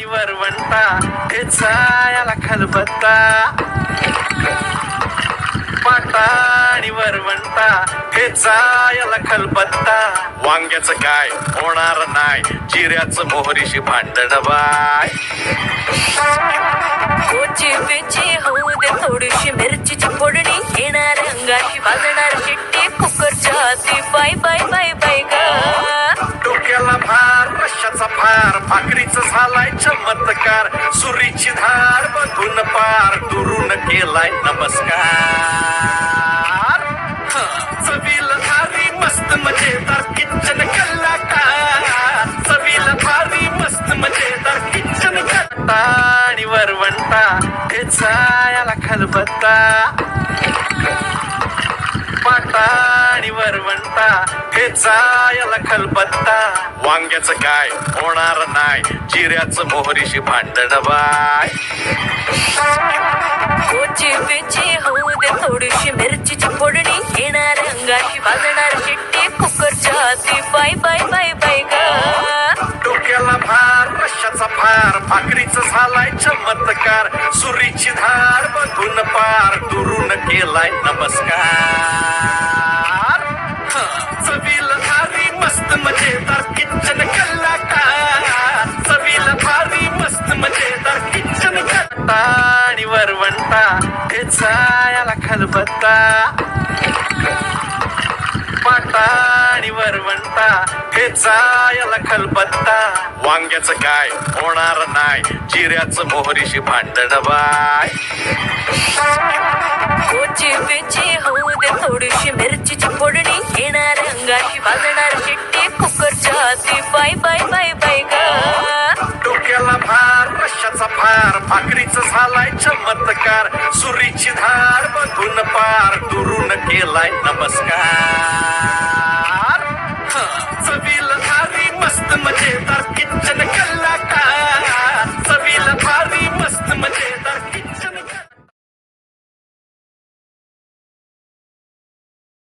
आणि वरवंटा हे चायाला खलबत्ता. पाटा आणि वरवंटा हे चायाला खलबत्ता. वांग्याचं काय? होणार नाही. जिऱ्याचं मोहरीशी भांडण बाय. कोची पिची होऊ दे थोडीशी मिरचीची फोडणी येणार अंगाची वाजणार चिट्टी कुकरच्या हाती बाय बाय बाय बाय ग. पार भाकरीच झालाय चमत्कार. सुरीची धार बघून पार दुरून केलाय नमस्कार. चवील भारी मस्त मजेदार किचन कलाकार. चवील भारी मस्त मजेदार किचन कट्टा आणि वरवंटा हे खलबत्ता. पाटा हे चायाला खलबत्ता. वांग्याचं काय? होणार नाही. जिऱ्याचं मोहरीशी भांडण बाय. कोची पिची होऊ दे थोडीशी मिरचीची फोडणी येणार अंगाची वाजणार चिट्टी कुकरच्या हाती बाय बाय बाय बाय ग. डोक्याला भार रश्याचा भार? भाकरीचा झालाय चमत्कार. सुरीची धार बघून पार दुरून केलाय नमस्कार. वरवंटा हे चायाला खलबत्ता पाटा आणि वरवंटा हे चायाला खलबत्ता वांग्याचं काय? होणार नाही. जिऱ्याचं मोहरीशी भांडण बाय. कोची पिची होऊ दे थोडीशी मिरचीची फोडणी. येणार अंगाची वाजणार चिट्टी. कुकरच्या हाती बाय बाय बाय बाय भाकरीचा झालाय चमत्कार. सुरीची धार बघून पार दुरून केलाय नमस्कार.